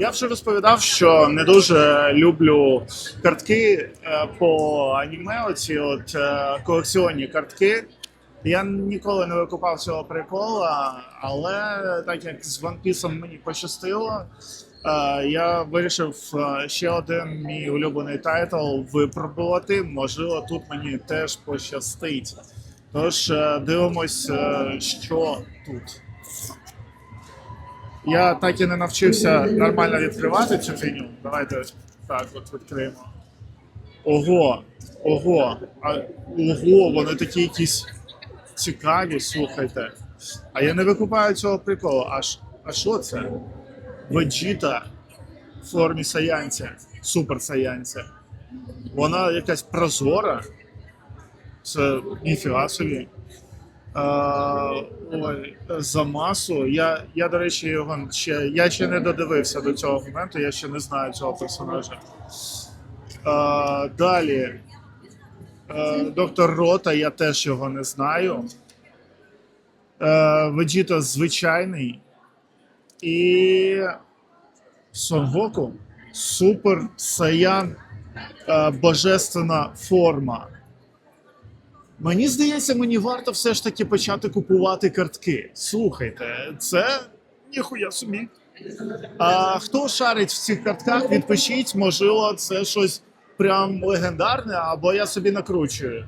Я вже розповідав, що не дуже люблю картки е, по аніме, оці от е, колекціонні картки. Я ніколи не викупав цього прикола, але так як з One Piece мені пощастило, е, я вирішив ще один мій улюблений тайтл випробувати. Можливо, тут мені теж пощастить. Тож дивимось, що тут. Я так і не навчився нормально відкривати цю фігню. Давайте так от відкриємо. Ого, ого, а, ого, вони такі якісь цікаві, слухайте. А я не викупаю цього приколу. А, ш- а що це? Веджіта в формі саянця, супер саянця. Вона якась прозора. Це ніфіга собі. Ой, за масу. Я, я, до речі, його ще, я ще не додивився до цього моменту, я ще не знаю цього персонажа. А, далі. А, доктор Рота, я теж його не знаю. А, Веджіто звичайний. І Сонгоку Супер Саян Божественна форма. Мені здається, мені варто все ж таки почати купувати картки. Слухайте, це ніхуя собі. А хто шарить в цих картках, відпишіть, можливо, це щось прям легендарне, або я собі накручую.